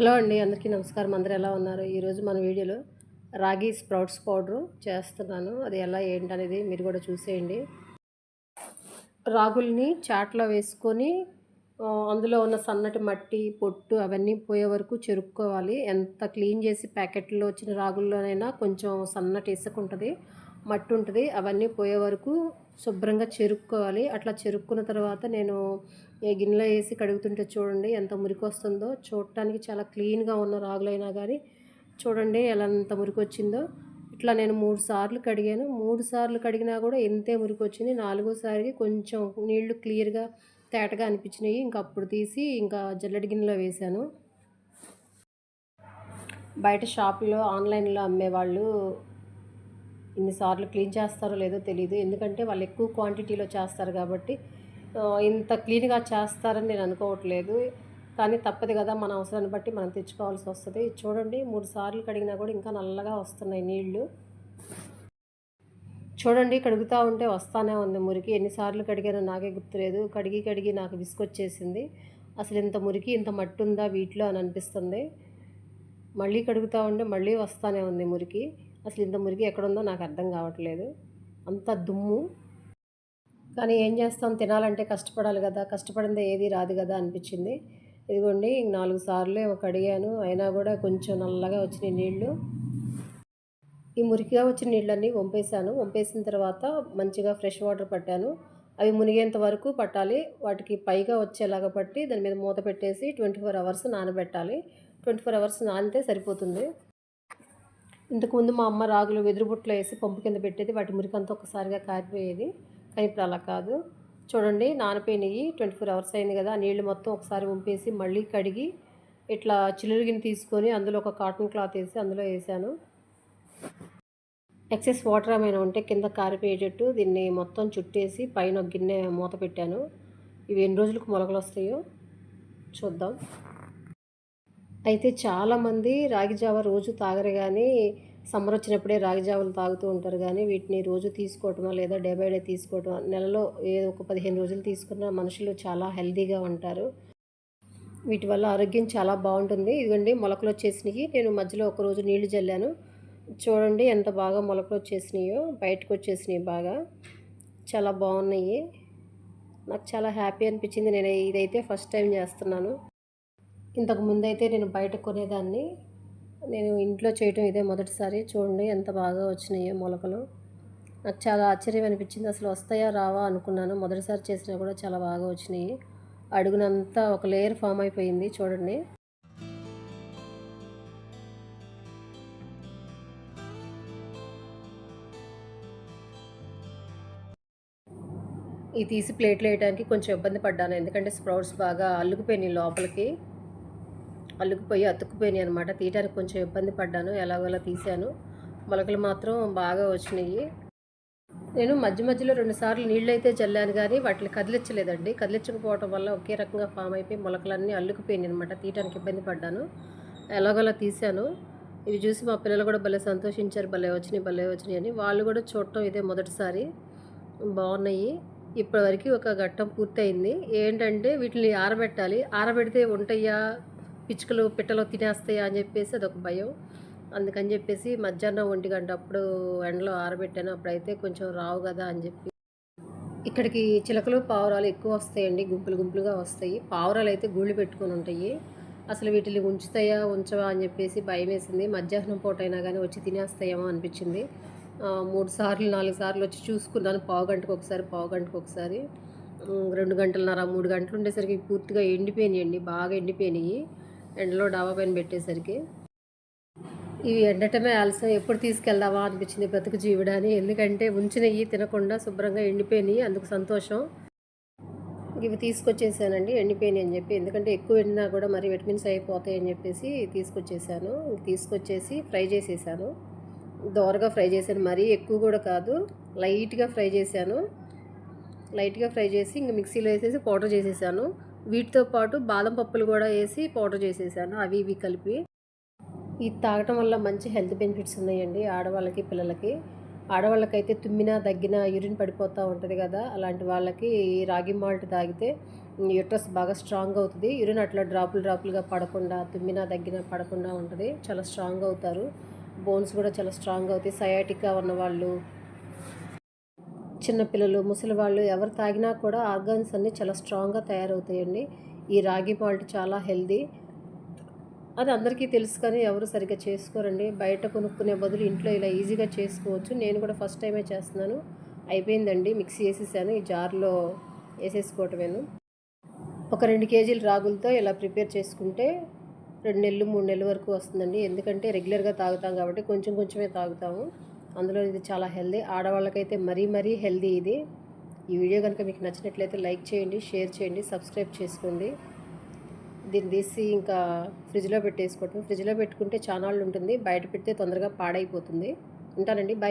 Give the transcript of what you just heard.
Hello అండి అందరికీ నమస్కారం. అందరూ ఎలా ఉన్నారు? ఈరోజు మన వీడియోలో రాగి స్ప్రౌట్స్ పౌడరు చేస్తున్నాను. అది ఎలా ఏంటనేది మీరు కూడా చూసేయండి. రాగుల్ని చాట్లో వేసుకొని అందులో ఉన్న సన్నటి మట్టి పొట్టు అవన్నీ పోయే వరకు చెరుక్కోవాలి ఎంత క్లీన్ చేసి ప్యాకెట్లో వచ్చిన రాగుల్లోనైనా కొంచెం సన్నటి ఇసుక ఉంటుంది మట్టి ఉంటుంది అవన్నీ పోయే వరకు శుభ్రంగా చెరుక్కోవాలి. అట్లా చెరుక్కున్న తర్వాత నేను ఏ గిన్నెలో వేసి కడుగుతుంటే చూడండి ఎంత మురికి వస్తుందో చూడటానికి చాలా క్లీన్గా ఉన్న రాగులైనా కానీ చూడండి ఎలా ఎంత మురికి వచ్చిందో ఇట్లా నేను మూడు సార్లు కడిగాను. మూడు సార్లు కడిగినా కూడా ఎంతే మురికి వచ్చింది నాలుగోసారికి కొంచెం నీళ్ళు క్లియర్గా తేటగా అనిపించినాయి. ఇంకా అప్పుడు తీసి ఇంకా జల్లెడి గిన్నెలో వేశాను. బయట షాపులో ఆన్లైన్లో అమ్మేవాళ్ళు ఇన్నిసార్లు క్లీన్ చేస్తారో లేదో తెలియదు ఎందుకంటే వాళ్ళు ఎక్కువ క్వాంటిటీలో చేస్తారు కాబట్టి ఇంత క్లీన్గా చేస్తారని నేను అనుకోవట్లేదు. కానీ తప్పదు కదా మన అవసరాన్ని బట్టి మనం తెచ్చుకోవాల్సి వస్తుంది. చూడండి మూడు సార్లు కడిగినా కూడా ఇంకా నల్లగా వస్తున్నాయి నీళ్ళు. చూడండి కడుగుతూ ఉంటే వస్తానే ఉంది మురికి. ఎన్నిసార్లు కడిగానో నాకే గుర్తులేదు కడిగి కడిగి నాకు విసుకొచ్చేసింది అసలు ఇంత మురికి ఇంత మట్టి ఉందా వీటిలో అని అనిపిస్తుంది. మళ్ళీ కడుగుతూ ఉంటే మళ్ళీ వస్తానే ఉంది మురికి. అసలు ఇంత మురికి ఎక్కడుందో నాకు అర్థం కావట్లేదు. అంత దుమ్ము. కానీ ఏం చేస్తాం? తినాలంటే కష్టపడాలి కదా. కష్టపడిందే ఏది రాదు కదా అనిపించింది. ఇదిగోండి నాలుగు సార్లు కడిగాను అయినా కూడా కొంచెం నల్లగా వచ్చినాయి నీళ్ళు ఈ మురికిగా వచ్చిన నీళ్ళన్నీ వంపేశాను. వంపేసిన తర్వాత మంచిగా ఫ్రెష్ వాటర్ పట్టాను. అవి మునిగేంత వరకు పట్టాలి. వాటికి పైగా వచ్చేలాగా పట్టి దాని మీద మూత పెట్టేసి ట్వంటీ ఫోర్ అవర్స్ నానబెట్టాలి. ట్వంటీ ఫోర్ అవర్స్ నానితే సరిపోతుంది. ఇంతకుముందు మా అమ్మ రాగులు వెదురు బుట్టలో వేసి పంపు కింద పెట్టేది వాటి మురికంతా ఒకసారిగా కారిపోయేది. కానీ ఇప్పుడు అలా కాదు. చూడండి నానపోయినవి ట్వంటీ ఫోర్ అవర్స్ అయింది కదా నీళ్ళు మొత్తం ఒకసారి ఉంపేసి మళ్ళీ కడిగి ఇట్లా చిల్లుగిని తీసుకొని అందులో ఒక కాటన్ క్లాత్ వేసి అందులో వేసాను. ఎక్సెస్ వాటర్ ఏమైనా ఉంటే కింద కారిపోయేటట్టు దీన్ని మొత్తం చుట్టేసి పైన గిన్నె మూత పెట్టాను. ఇవి ఎన్ని రోజులకు మొలకలు వస్తాయో చూద్దాం. అయితే చాలామంది రాగి జావ రోజు తాగరు కానీ సమ్మర్ వచ్చినప్పుడే రాగి జావలు తాగుతూ ఉంటారు కానీ వీటిని రోజు తీసుకోవటమో లేదా డే బై డే తీసుకోవటం నెలలో ఏదో ఒక పదిహేను రోజులు తీసుకున్న మనుషులు చాలా హెల్దీగా ఉంటారు. వీటి వల్ల ఆరోగ్యం చాలా బాగుంటుంది. ఇదిగోండి మొలకలు వచ్చేసినాయి. నేను మధ్యలో ఒక రోజు నీళ్ళు చల్లాను చూడండి ఎంత బాగా మొలకలు వచ్చేసినాయో బయటకు వచ్చేసినాయి బాగా. చాలా బాగున్నాయి. నాకు చాలా హ్యాపీ అనిపించింది. నేను ఇదైతే ఫస్ట్ టైం చేస్తున్నాను. ఇంతకు ముందైతే నేను బయట కొనేదాన్ని. నేను ఇంట్లో చేయటం ఇదే మొదటిసారి. చూడండి ఎంత బాగా వచ్చినాయో మొలకలు. నాకు చాలా ఆశ్చర్యం అనిపించింది. అసలు వస్తాయా రావా అనుకున్నాను. మొదటిసారి చేసినా కూడా చాలా బాగా వచ్చినాయి. అడుగునంతా ఒక లేయర్ ఫామ్ అయిపోయింది చూడండి. ఇది తీసి ప్లేట్లు వేయడానికి కొంచెం ఇబ్బంది పడ్డాను. ఎందుకంటే స్ప్రౌట్స్ బాగా అల్లుకుపోయినాయి లోపలికి. అల్లుకుపోయి అతుక్కుపోయినాయి అనమాట తీయడానికి కొంచెం ఇబ్బంది పడ్డాను. ఎలాగోలా తీశాను. మొలకలు మాత్రం బాగా వచ్చినాయి. నేను మధ్య మధ్యలో రెండు సార్లు నీళ్ళు అయితే చల్లాను కానీ వాటిని కదిలించలేదండి. కదిలించకపోవడం వల్ల ఒకే రకంగా ఫామ్ అయిపోయి మొలకలన్నీ అల్లుకుపోయినాయి అనమాట తీయడానికి ఇబ్బంది పడ్డాను. ఎలాగోలా తీశాను. ఇవి చూసి మా పిల్లలు కూడా భలే సంతోషించారు. భలే వచ్చినాయి భలే వచ్చినాయి అని. వాళ్ళు కూడా చూడటం ఇదే మొదటిసారి. బాగున్నాయి. ఇప్పటివరకు ఒక ఘట్టం పూర్తయింది. ఏంటంటే వీటిని ఆరబెట్టాలి. ఆరబెడితే ఉంటాయా? పిచ్చుకలు పిట్టలు తినేస్తాయా అని చెప్పేసి అదొక భయం. అందుకని చెప్పేసి మధ్యాహ్నం ఒంటి గంట అప్పుడు ఎండలో ఆరబెట్టాను. అప్పుడైతే కొంచెం రావు కదా అని చెప్పి. ఇక్కడికి చిలకలు పావురాలు ఎక్కువ వస్తాయండి. గుంపులు గుంపులుగా వస్తాయి. పావురాలు అయితే గుళ్ళు పెట్టుకొని ఉంటాయి. అసలు వీటిని ఉంచుతాయా ఉంచవా అని చెప్పేసి భయం వేసింది మధ్యాహ్నం పూట అయినా కానీ వచ్చి తినేస్తాయేమో అనిపించింది. మూడు సార్లు నాలుగు సార్లు వచ్చి చూసుకున్నాను. పావు గంటకు ఒకసారి పావు గంటకు ఒకసారి. రెండు గంటలన్నర మూడు గంటలు ఉండేసరికి పూర్తిగా ఎండిపోయినాయండి. బాగా ఎండిపోయినాయి. ఎండలో డాబా పైన పెట్టేసరికి ఇవి ఎండటమే ఆలస్యం ఎప్పుడు తీసుకెళ్దామా అనిపించింది బ్రతుకు జీవుడని ఎందుకంటే ఉంచినవి తినకుండా శుభ్రంగా ఎండిపోయినాయి అందుకు సంతోషం. ఇవి తీసుకొచ్చేసానండి ఎండిపోయినాయి అని చెప్పి. ఎందుకంటే ఎక్కువ ఎండినా కూడా మరి విటమిన్స్ అయిపోతాయి అని చెప్పేసి తీసుకొచ్చేసాను. తీసుకొచ్చేసి ఫ్రై చేసేసాను. దోరగా ఫ్రై చేశాను. మరీ ఎక్కువ కూడా కాదు లైట్గా ఫ్రై చేశాను. లైట్గా ఫ్రై చేసి ఇంక మిక్సీలో వేసేసి పౌడర్ చేసేసాను. వీటితో పాటు బాదం పప్పులు కూడా వేసి పౌడర్ చేసేసాను. అవి ఇవి కలిపి. ఇది తాగటం వల్ల మంచి హెల్త్ బెనిఫిట్స్ ఉన్నాయండి ఆడవాళ్ళకి పిల్లలకి. ఆడవాళ్ళకైతే తుమ్మినా దగ్గిన యూరిన్ పడిపోతూ ఉంటుంది కదా అలాంటి వాళ్ళకి రాగి మాల్ట్ తాగితే యూట్రస్ బాగా స్ట్రాంగ్ అవుతుంది. యూరిన్ అట్లా డ్రాపులు డ్రాపులుగా పడకుండా తుమ్మినా దగ్గిన పడకుండా ఉంటుంది. చాలా స్ట్రాంగ్ అవుతారు. బోన్స్ కూడా చాలా స్ట్రాంగ్ అవుతాయి. సయాటిక్గా ఉన్న వాళ్ళు చిన్నపిల్లలు ముసలి వాళ్ళు ఎవరు తాగినా కూడా ఆర్గాన్స్ అన్నీ చాలా స్ట్రాంగ్గా తయారవుతాయండి. ఈ రాగి మాల్ట్ చాలా హెల్దీ. అది అందరికీ తెలుసు కానీ ఎవరు సరిగ్గా చేసుకోరండి. బయట కొనుక్కునే బదులు ఇంట్లో ఇలా ఈజీగా చేసుకోవచ్చు. నేను కూడా ఫస్ట్ టైమే చేస్తున్నాను. అయిపోయిందండి. మిక్సీ వేసేసాను. ఈ జార్లో వేసేసుకోవటమేను. ఒక రెండు కేజీల రాగులతో ఇలా ప్రిపేర్ చేసుకుంటే రెండు నెలలు మూడు నెలల వరకు వస్తుందండి. ఎందుకంటే రెగ్యులర్గా తాగుతాం కాబట్టి కొంచెం కొంచెమే తాగుతాము. అందులో ఇది చాలా హెల్దీ. ఆడవాళ్ళకైతే మరీ మరీ హెల్దీ ఇది. ఈ వీడియో కనుక మీకు నచ్చినట్లయితే లైక్ చేయండి షేర్ చేయండి సబ్స్క్రైబ్ చేసుకోండి. దీన్ని తీసి ఇంకా ఫ్రిడ్జ్లో పెట్టేసుకోవటం. ఫ్రిడ్జ్లో పెట్టుకుంటే చాలా ఉంటుంది. బయట పెడితే తొందరగా పాడైపోతుంది. ఉంటానండి. బై.